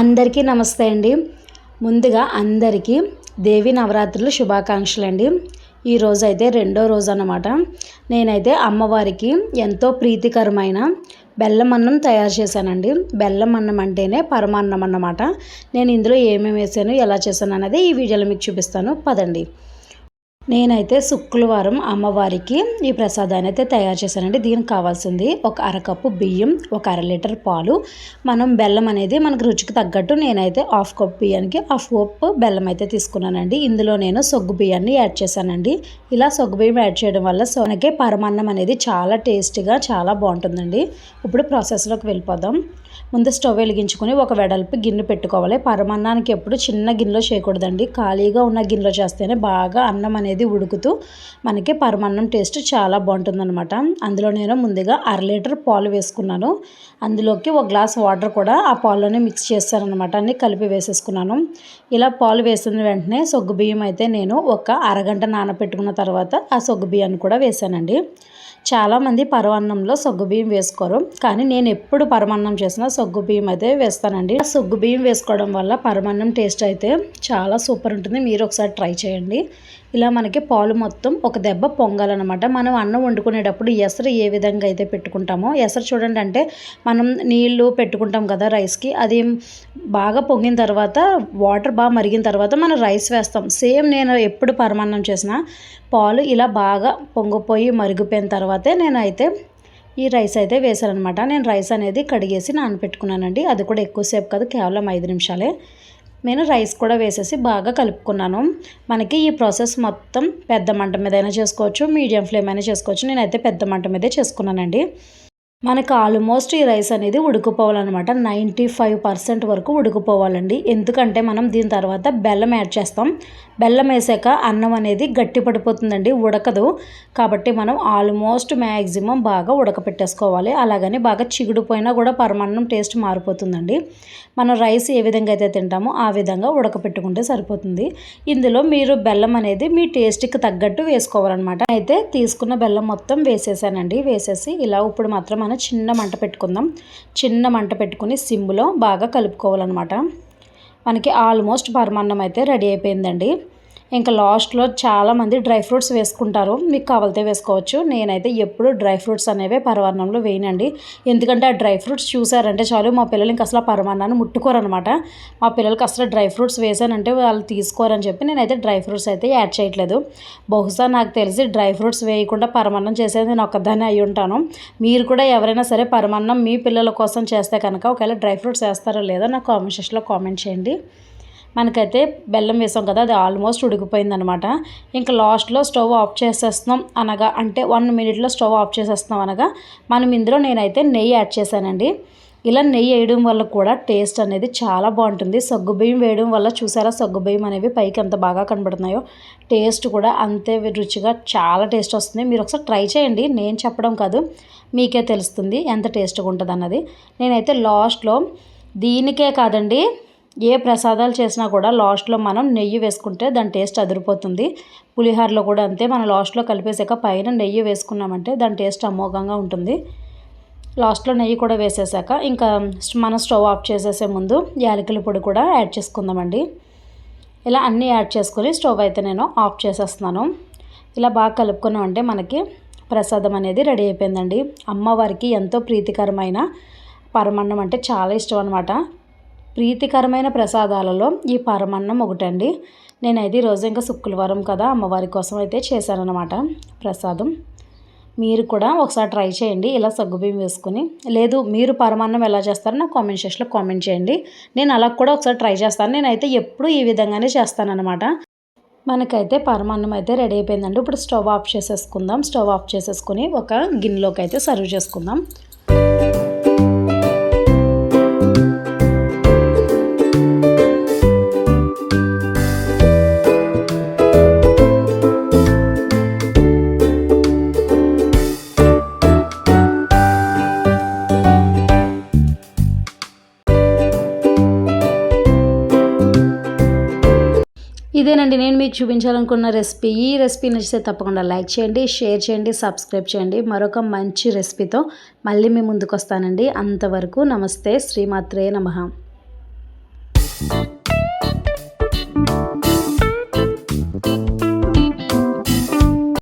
అందరికీ నమస్తే అండి. ముందుగా అందరికీ దేవి నవరాత్రులు శుభాకాంక్షలు అండి. ఈరోజు అయితే రెండో రోజు అన్నమాట నేనైతే అమ్మవారికి ఎంతో ప్రీతికరమైన బెల్లం అన్నం తయారు చేశానండి. బెల్లం అన్నం అంటేనే పరమాన్నం అన్నమాట. నేను ఇందులో ఏమేమి వేసాను ఎలా చేశాను అనేది ఈ వీడియోలో మీకు చూపిస్తాను. పదండి. నేనైతే శుక్రవారం అమ్మవారికి ఈ ప్రసాదాన్ని అయితే తయారు చేశానండి. దీనికి కావాల్సింది ఒక అరకప్పు బియ్యం ఒక అర లీటర్ పాలు. మనం బెల్లం అనేది మనకు రుచికి తగ్గట్టు నేనైతే హాఫ్ కప్ బియ్యానికి హాఫ్ కప్ బెల్లం అయితే తీసుకున్నానండి. ఇందులో నేను సొగ్గు బియ్యాన్ని యాడ్ చేశానండి. ఇలా సొగ్గు బియ్యం యాడ్ చేయడం వల్ల మనకి పరమాన్నం అనేది చాలా టేస్టీగా చాలా బాగుంటుందండి. ఇప్పుడు ప్రాసెస్లోకి వెళ్ళిపోదాం. ముందు స్టవ్ వెలిగించుకొని ఒక వెడల్పు గిన్నె పెట్టుకోవాలి. పరమాన్నానికి ఎప్పుడు చిన్న గిన్నెలో చేయకూడదండి. ఖాళీగా ఉన్న గిన్నెలో చేస్తేనే బాగా అన్నం అనేది ఉడుకుతూ మనకి పరమాన్నం టేస్ట్ చాలా బాగుంటుందన్నమాట. అందులో నేను ముందుగా అర లీటర్ పాలు వేసుకున్నాను. అందులోకి ఒక గ్లాస్ వాటర్ కూడా ఆ పాల్లోనే మిక్స్ చేస్తానమాట అన్ని కలిపి వేసేసుకున్నాను. ఇలా పాలు వేసిన వెంటనే సొగ్గు బియ్యం అయితే నేను ఒక అరగంట నానబెట్టుకున్న తర్వాత ఆ సొగ్గు బియ్యాన్ని కూడా వేసానండి చాలామంది పరమాన్నంలో సగ్గు బియ్యం వేసుకోరు కానీ నేను ఎప్పుడు పరమాన్నం చేసినా సొగ్గు బియ్యం అయితే వేస్తానండి. సొగ్గు బియ్యం వేసుకోవడం వల్ల పరమాన్నం టేస్ట్ అయితే చాలా సూపర్ ఉంటుంది. మీరు ఒకసారి ట్రై చేయండి. ఇలా మనకి పాలు మొత్తం ఒక దెబ్బ పొంగాలన్నమాట. మనం అన్నం వండుకునేటప్పుడు ఎసరు ఏ విధంగా అయితే పెట్టుకుంటామో ఎసరు చూడండి అంటే మనం నీళ్ళు పెట్టుకుంటాం కదా రైస్కి అది బాగా పొంగిన తర్వాత వాటర్ బాగా మరిగిన తర్వాత మనం రైస్ వేస్తాం. సేమ్ నేను ఎప్పుడు పరమాన్నం చేసినా పాలు ఇలా బాగా పొంగిపోయి మరిగిపోయిన తర్వాతే నేనైతే ఈ రైస్ అయితే వేసానమాట నేను రైస్ అనేది కడిగేసి నానపెట్టుకున్నానండి అది కూడా ఎక్కువసేపు కాదు కేవలం ఐదు నిమిషాలే నేను రైస్ కూడా వేసేసి బాగా కలుపుకున్నాను. మనకి ఈ ప్రాసెస్ మొత్తం పెద్ద మంట మీద అయినా చేసుకోవచ్చు మీడియం ఫ్లేమ్ అయినా చేసుకోవచ్చు. నేనైతే పెద్ద మంట మీదే చేసుకున్నానండి. మనకు ఆల్మోస్ట్ ఈ రైస్ అనేది ఉడికిపోవాలన్నమాట. నైంటీ ఫైవ్ పర్సెంట్ వరకు ఉడికిపోవాలండి. ఎందుకంటే మనం దీని తర్వాత బెల్లం యాడ్ చేస్తాం. బెల్లం వేసాక అన్నం అనేది గట్టి పడిపోతుందండి ఉడకదు. కాబట్టి మనం ఆల్మోస్ట్ మ్యాక్సిమం బాగా ఉడకపెట్టేసుకోవాలి. అలాగని బాగా చిగుడిపోయినా కూడా పరమాన్నం టేస్ట్ మారిపోతుందండి. మనం రైస్ ఏ విధంగా అయితే తింటామో ఆ విధంగా ఉడకపెట్టుకుంటే సరిపోతుంది. ఇందులో మీరు బెల్లం అనేది మీ టేస్ట్కి తగ్గట్టు వేసుకోవాలన్నమాట. అయితే తీసుకున్న బెల్లం మొత్తం వేసేసానండి. వేసేసి ఇలా ఇప్పుడు మాత్రం మనం చిన్న మంట పెట్టుకుందాం. చిన్న మంట పెట్టుకుని సిమ్లో బాగా కలుపుకోవాలన్నమాట. మనకి ఆల్మోస్ట్ పరమాన్నం అయితే రెడీ అయిపోయిందండి. ఇంకా లాస్ట్లో చాలామంది డ్రై ఫ్రూట్స్ వేసుకుంటారు. మీకు కావాలితే వేసుకోవచ్చు. నేనైతే ఎప్పుడు డ్రై ఫ్రూట్స్ అనేవి పరమాన్నంలో వేయనండి. ఎందుకంటే ఆ డ్రై ఫ్రూట్స్ చూసారంటే చాలు మా పిల్లలు ఇంకా అసలు పరమాన్నాన్ని ముట్టుకోరనమాట. మా పిల్లలకి అసలు డ్రై ఫ్రూట్స్ వేసానంటే వాళ్ళు తీసుకోరని చెప్పి నేనైతే డ్రై ఫ్రూట్స్ అయితే యాడ్ చేయట్లేదు. బహుశా నాకు తెలిసి డ్రై ఫ్రూట్స్ వేయకుండా పరమాన్నం చేసేది నేను ఒక్కదాన్ని అయి ఉంటాను. మీరు కూడా ఎవరైనా సరే పరమాన్నం మీ పిల్లల కోసం చేస్తే కనుక ఒకవేళ డ్రై ఫ్రూట్స్ వేస్తారో లేదో నాకు కామెంట్ సెక్షన్లో కామెంట్ చేయండి. మనకైతే బెల్లం వేసాం కదా అది ఆల్మోస్ట్ ఉడికిపోయిందనమాట. ఇంకా లాస్ట్లో స్టవ్ ఆఫ్ చేసేస్తున్నాం అనగా అంటే వన్ మినిట్లో స్టవ్ ఆఫ్ చేసేస్తున్నాం అనగా మనం ఇందులో నేనైతే నెయ్యి యాడ్ చేశానండి. ఇలా నెయ్యి వేయడం వల్ల కూడా టేస్ట్ అనేది చాలా బాగుంటుంది. సగ్గుబియ్యం వేయడం వల్ల చూసారా సగ్గుబియ్యం అనేవి పైకి ఎంత బాగా కనబడుతున్నాయో టేస్ట్ కూడా అంతే రుచిగా చాలా టేస్ట్ వస్తుంది. మీరు ఒకసారి ట్రై చేయండి నేను చెప్పడం కాదు మీకే తెలుస్తుంది ఎంత టేస్ట్గా ఉంటుంది అన్నది నేనైతే లాస్ట్లో దీనికే కాదండి ఏ ప్రసాదాలు చేసినా కూడా లాస్ట్లో మనం నెయ్యి వేసుకుంటే దాని టేస్ట్ అదిరిపోతుంది. పులిహోరలో కూడా అంతే మనం లాస్ట్లో కలిపేసాక పైన నెయ్యి వేసుకున్నామంటే దాని టేస్ట్ అమోఘంగా ఉంటుంది. లాస్ట్లో నెయ్యి కూడా వేసేసాక ఇంకా మనం స్టవ్ ఆఫ్ చేసేసే ముందు యాలకుల పొడి కూడా యాడ్ చేసుకుందామండి. ఇలా అన్నీ యాడ్ చేసుకొని స్టవ్ అయితే నేను ఆఫ్ చేసేస్తున్నాను. ఇలా బాగా కలుపుకున్నామంటే మనకి ప్రసాదం అనేది రెడీ అయిపోయిందండి. అమ్మవారికి ఎంతో ప్రీతికరమైన పరమన్నం అంటే చాలా ఇష్టం అనమాట ప్రీతికరమైన ప్రసాదాలలో ఈ పరమన్నం ఒకటండి. నేనైతే ఈరోజు ఇంకా శుక్రవారం కదా అమ్మవారి కోసం అయితే చేశానన్నమాట ప్రసాదం. మీరు కూడా ఒకసారి ట్రై చేయండి ఇలా సగ్గుబియ్యం వేసుకుని. లేదు మీరు పరమాన్నం ఎలా చేస్తారో నాకు కామెంట్ సెక్షన్లో కామెంట్ చేయండి. నేను అలా కూడా ఒకసారి ట్రై చేస్తాను. నేనైతే ఎప్పుడు ఈ విధంగానే చేస్తానన్నమాట. మనకైతే పరమాన్నం అయితే రెడీ అయిపోయిందండి. ఇప్పుడు స్టవ్ ఆఫ్ చేసేసుకుందాం. స్టవ్ ఆఫ్ చేసేసుకుని ఒక గిన్నెలోకి అయితే సర్వ్ చేసుకుందాం. ఇదేనండి నేను మీకు చూపించాలనుకున్న రెసిపీ. ఈ రెసిపీ నచ్చితే తప్పకుండా లైక్ చేయండి షేర్ చేయండి సబ్స్క్రైబ్ చేయండి. మరొక మంచి రెసిపీతో మళ్ళీ మీ ముందుకు వస్తానండి అంతవరకు నమస్తే శ్రీమాత్రే నమ.